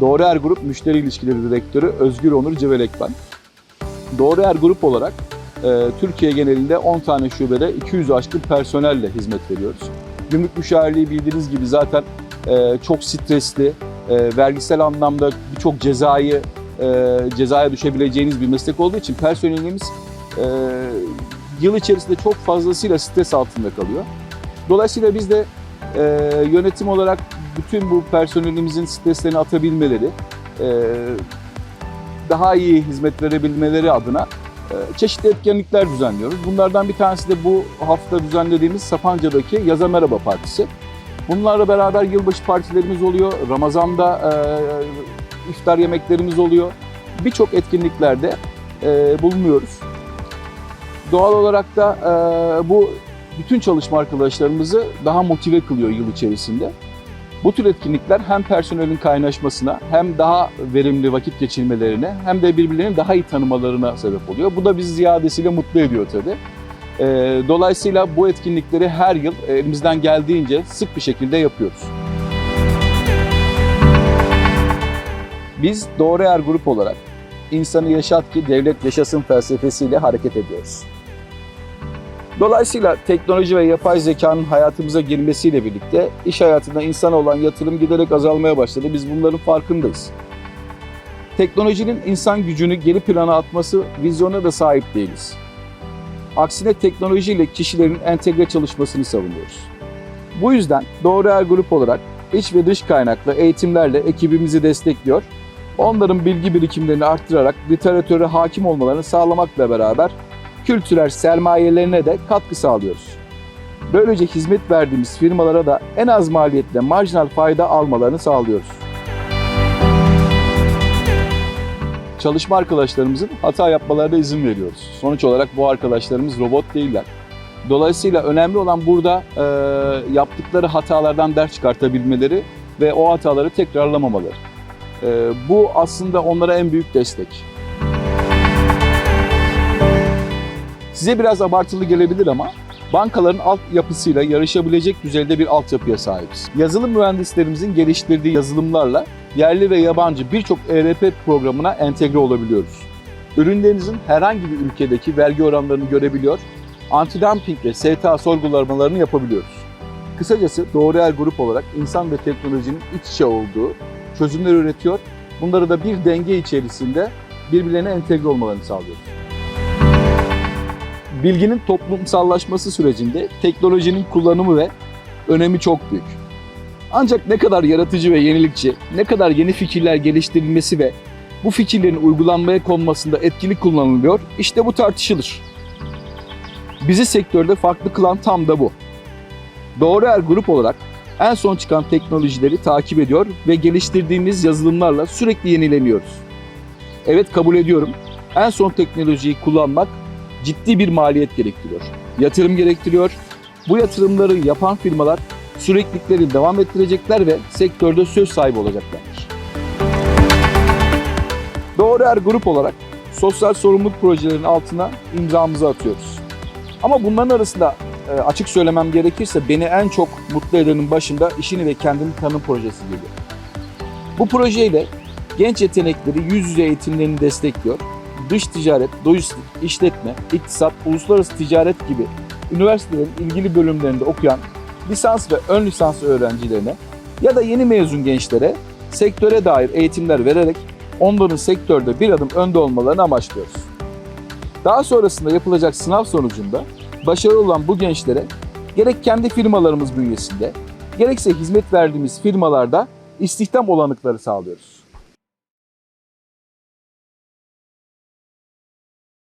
Doğru Er Grup Müşteri İlişkileri Direktörü Özgür Onur Civelek ben. Doğru Er Grup olarak e, Türkiye genelinde 10 tane şubede 200 aşkın personelle hizmet veriyoruz. Gümrük müşavirliği bildiğiniz gibi zaten e, çok stresli, e, vergisel anlamda birçok cezayı e, cezaya düşebileceğiniz bir meslek olduğu için personelimiz e, yıl içerisinde çok fazlasıyla stres altında kalıyor. Dolayısıyla biz de e, yönetim olarak bütün bu personelimizin streslerini atabilmeleri, e, daha iyi hizmet verebilmeleri adına e, çeşitli etkinlikler düzenliyoruz. Bunlardan bir tanesi de bu hafta düzenlediğimiz Sapanca'daki Yaza Merhaba Partisi. Bunlarla beraber yılbaşı partilerimiz oluyor, Ramazan'da e, iftar yemeklerimiz oluyor. Birçok etkinliklerde bulunuyoruz. Doğal olarak da bu bütün çalışma arkadaşlarımızı daha motive kılıyor yıl içerisinde. Bu tür etkinlikler hem personelin kaynaşmasına hem daha verimli vakit geçirmelerine hem de birbirlerini daha iyi tanımalarına sebep oluyor. Bu da bizi ziyadesiyle mutlu ediyor tabii. Ee, Dolayısıyla bu etkinlikleri her yıl elimizden geldiğince sık bir şekilde yapıyoruz. Biz Doğru Yer Grup olarak insanı yaşat ki devlet yaşasın felsefesiyle hareket ediyoruz. Dolayısıyla teknoloji ve yapay zekanın hayatımıza girmesiyle birlikte iş hayatında insana olan yatırım giderek azalmaya başladı. Biz bunların farkındayız. Teknolojinin insan gücünü geri plana atması vizyona da sahip değiliz. Aksine teknolojiyle kişilerin entegre çalışmasını savunuyoruz. Bu yüzden Doğru Er Grup olarak iç ve dış kaynaklı eğitimlerle ekibimizi destekliyor. Onların bilgi birikimlerini arttırarak literatüre hakim olmalarını sağlamakla beraber kültürel sermayelerine de katkı sağlıyoruz. Böylece hizmet verdiğimiz firmalara da en az maliyetle marjinal fayda almalarını sağlıyoruz. Çalışma arkadaşlarımızın hata yapmalarına izin veriyoruz. Sonuç olarak bu arkadaşlarımız robot değiller. Dolayısıyla önemli olan burada e, yaptıkları hatalardan ders çıkartabilmeleri ve o hataları tekrarlamamaları. E, bu aslında onlara en büyük destek. Size biraz abartılı gelebilir ama bankaların altyapısıyla yarışabilecek düzeyde bir altyapıya sahibiz. Yazılım mühendislerimizin geliştirdiği yazılımlarla yerli ve yabancı birçok ERP programına entegre olabiliyoruz. Ürünlerinizin herhangi bir ülkedeki vergi oranlarını görebiliyor, antidumping ve STA sorgulamalarını yapabiliyoruz. Kısacası Doğru El Grup olarak insan ve teknolojinin iç içe olduğu çözümler üretiyor, bunları da bir denge içerisinde birbirlerine entegre olmalarını sağlıyoruz bilginin toplumsallaşması sürecinde teknolojinin kullanımı ve önemi çok büyük. Ancak ne kadar yaratıcı ve yenilikçi, ne kadar yeni fikirler geliştirilmesi ve bu fikirlerin uygulanmaya konmasında etkili kullanılıyor, işte bu tartışılır. Bizi sektörde farklı kılan tam da bu. Doğru Er grup olarak en son çıkan teknolojileri takip ediyor ve geliştirdiğimiz yazılımlarla sürekli yenileniyoruz. Evet kabul ediyorum. En son teknolojiyi kullanmak ciddi bir maliyet gerektiriyor. Yatırım gerektiriyor. Bu yatırımları yapan firmalar süreklilikleri devam ettirecekler ve sektörde söz sahibi olacaklardır. Doğru Er grup olarak sosyal sorumluluk projelerinin altına imzamızı atıyoruz. Ama bunların arasında e, açık söylemem gerekirse beni en çok mutlu edenin başında işini ve kendini tanım projesi geliyor. Bu projeyle genç yetenekleri yüz yüze eğitimlerini destekliyor dış ticaret, lojistik, işletme, iktisat, uluslararası ticaret gibi üniversitelerin ilgili bölümlerinde okuyan lisans ve ön lisans öğrencilerine ya da yeni mezun gençlere sektöre dair eğitimler vererek onların sektörde bir adım önde olmalarını amaçlıyoruz. Daha sonrasında yapılacak sınav sonucunda başarılı olan bu gençlere gerek kendi firmalarımız bünyesinde gerekse hizmet verdiğimiz firmalarda istihdam olanıkları sağlıyoruz.